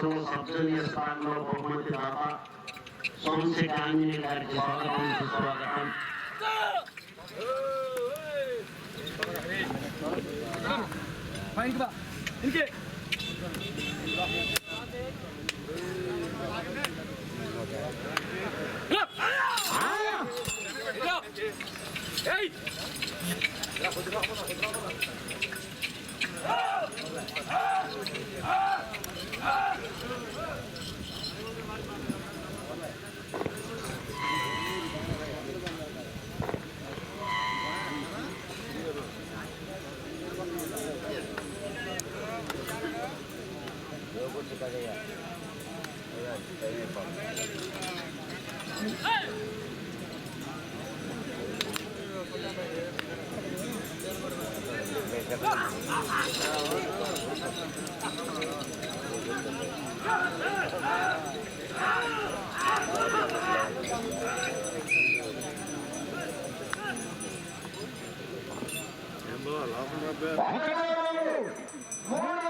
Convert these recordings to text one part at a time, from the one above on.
ఈ ప్రదర్శనలో sub junior స్థానంలో బహుమతి దాత సోమశేఖర్ ఆంజనేయ గారికి స్వాగతం సుస్వాగతం. ఇంకే. మూడు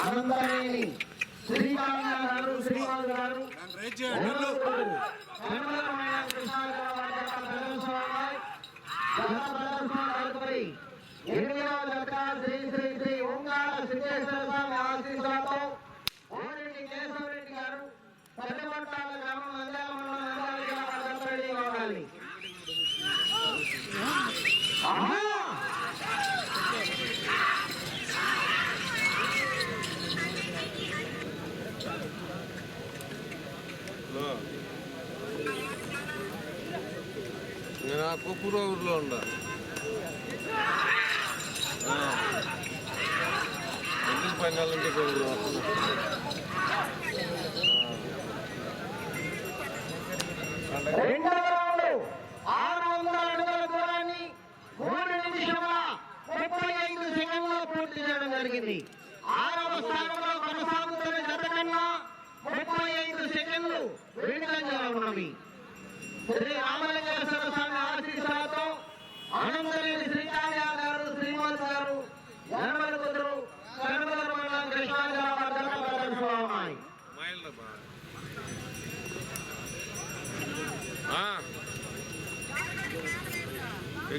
ఆనందరేణి శ్రీకాంత గారు శ్రీకాంత్ గారు. నేను ఆ కుక్కుర ఊర్లో ఉండా రెండవ రౌండ్ ఆరు వందల అడుగుల దూరాన్ని మూడు నిమిషముల ముప్పై ఐదు సెకండ్లో పూర్తి చేయడం జరిగింది ఆరవ స్థానంలో కొనసాగుతున్న గత కన్నా ముప్పై ఐదు సెకండ్లు వెనుకంజలో ఉన్నవి శ్రీ రామ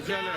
Michele.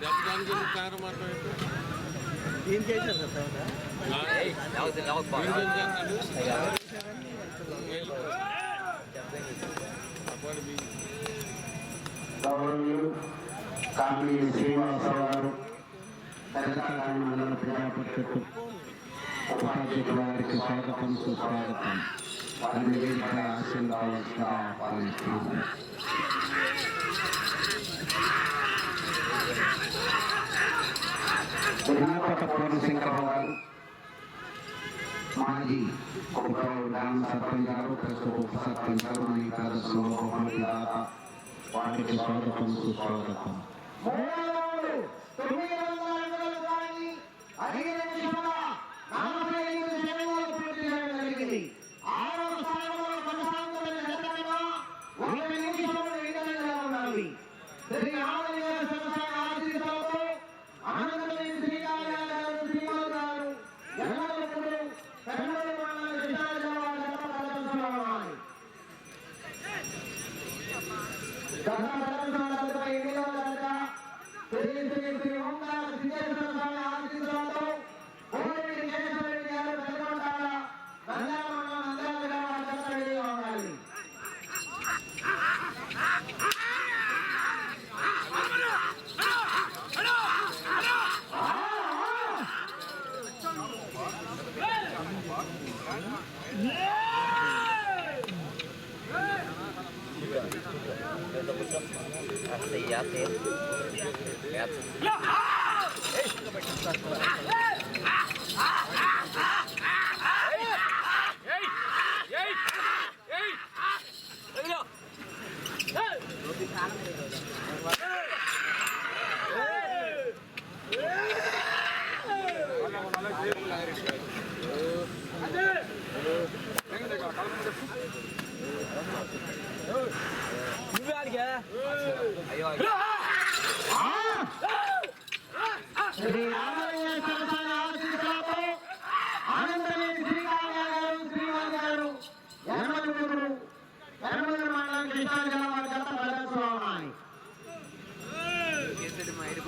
దెబ్బడానికి కారణం మాత్రం ఏం చేశారు కాంపీ శ్రీనివాసరావు గారు మండల ప్రజాపరిషత్తు ఉపాధ్యక్షుల వారికి స్వాగతం సుస్వాగతం पूर्ण सिंह कपवाल मांझी कुपरा उद्यान सरपंचारो प्रसो सरपंचारो निकाल सो भगवान वाटे के स्वागत हम सुस्वागत हम तुम्हें रंगारंग गानी हरि कृष्णा సంవత్సరాల క్రితం ఐదు నెలల క్రితం తెలియదు తెలియదు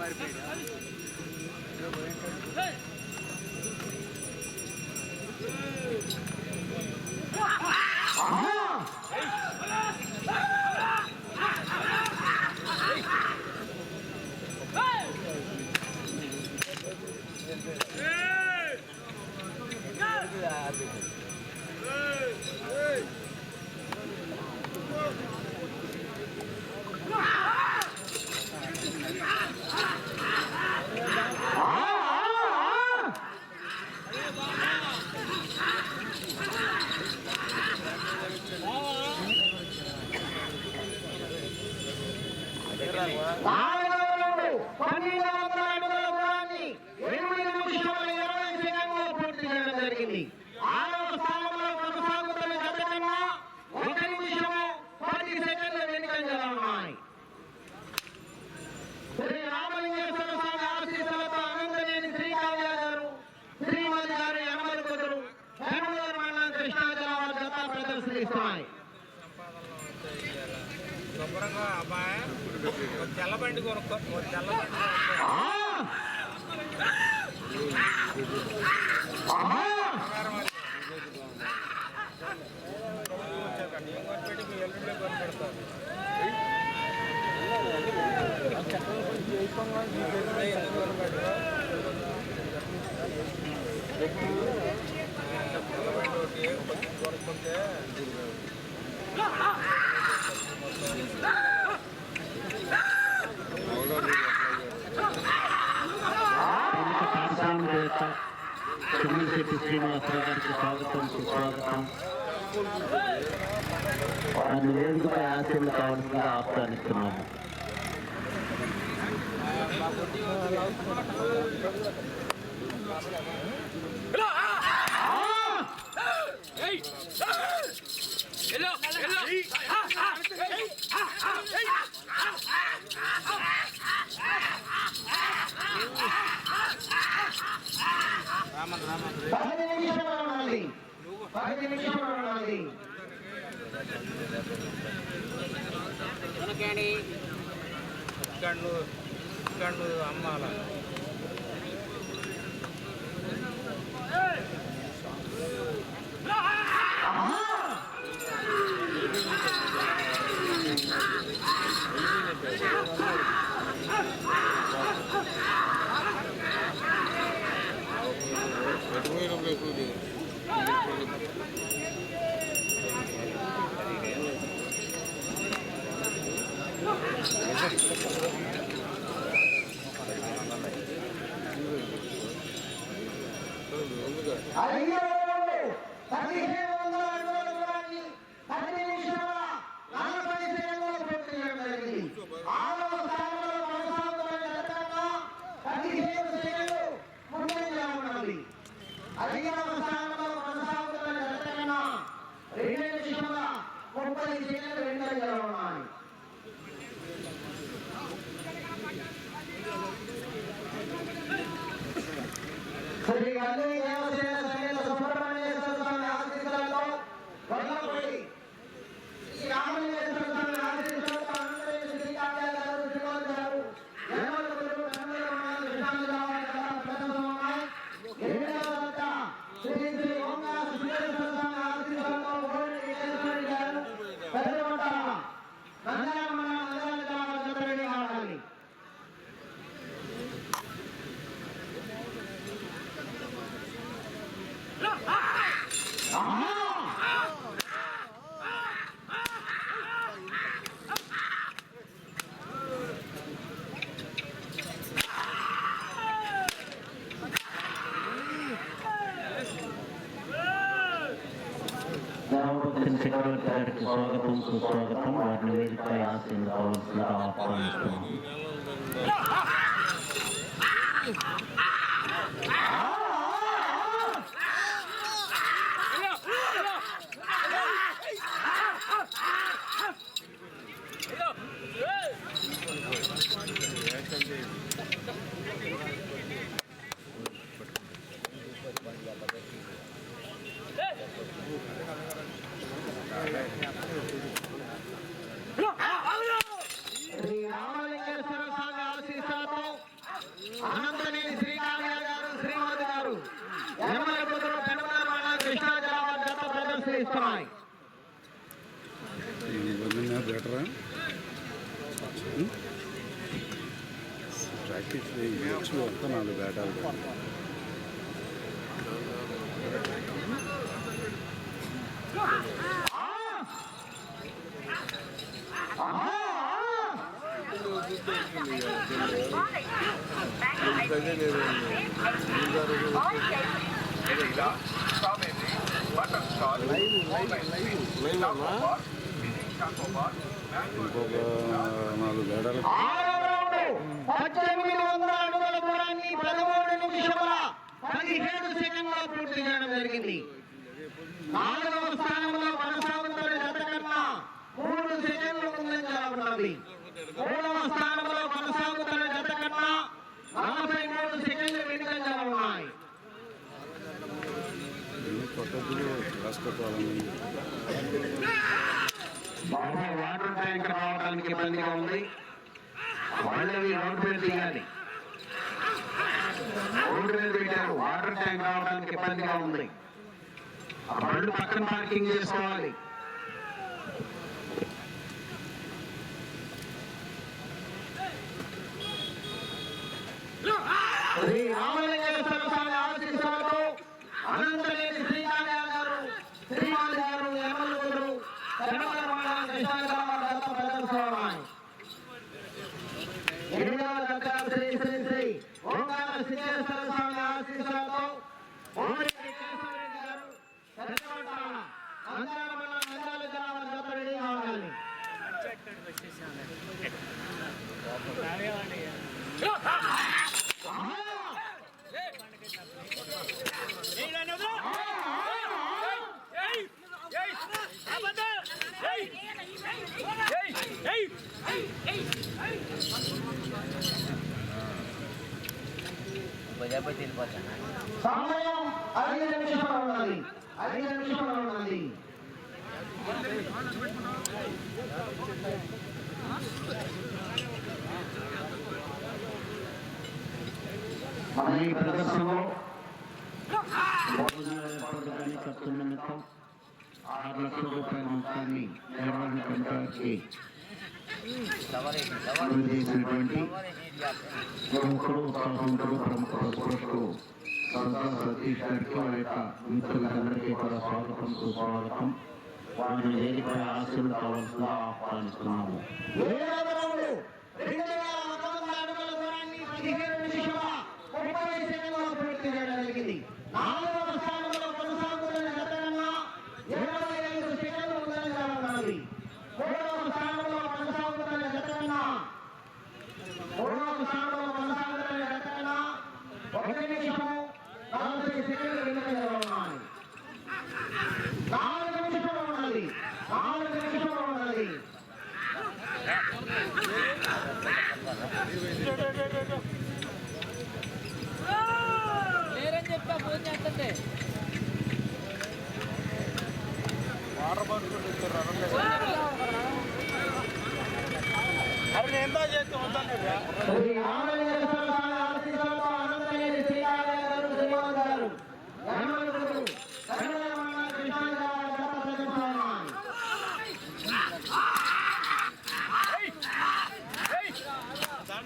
Hey! పన్నెండు వారిని వేదికపై ఆశీర్లు కావాల్సిందిగా ఆహ్వానిస్తున్నాము రామ రామ పది నిమిషములు ఉన్నది కన్ను అమ్మాల? நந்தாரம்மன் ఆశ్రయిస్తున్నాయి ప్రాక్టీస్ వచ్చి వస్తా ఇంకొక నాలుగు గడలు పక్కన పార్కింగ్ చేసుకోవాలి. ఈ ప్రదర్శనలో ఖర్చున్నందుకు ఆరు లక్షల రూపాయల మొత్తాన్ని నిర్వహణ కమిటాకి చేసినటువంటి ప్రముఖుడు ఉత్సాహవంతుడు ప్రముఖ పశుపరుడు సర్దా సతీష్ గారికి వారి యొక్క మిత్రులందరికీ కూడా స్వాగతం సుస్వాగతం. వారిని వేదికపై ఆశీర్వాదాలు కావాల్సిందిగా ఆహ్వానిస్తున్నాము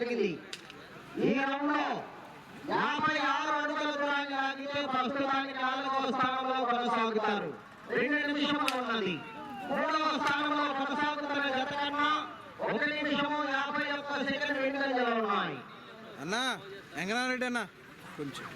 జరిగింది. ఈ యాభై ఆరు అంకెల దూరాన్ని ప్రస్తుతానికి నాలుగవ స్థానంలో కొనసాగుతారు. రెండు నిమిషంలో ఉన్నది. మూడవ స్థానంలో కొనసాగుతున్న కన్నా ఒక నిమిషము యాభై ఒక్క సెకండ్ ఉన్నాయి. అన్నా కొంచెం.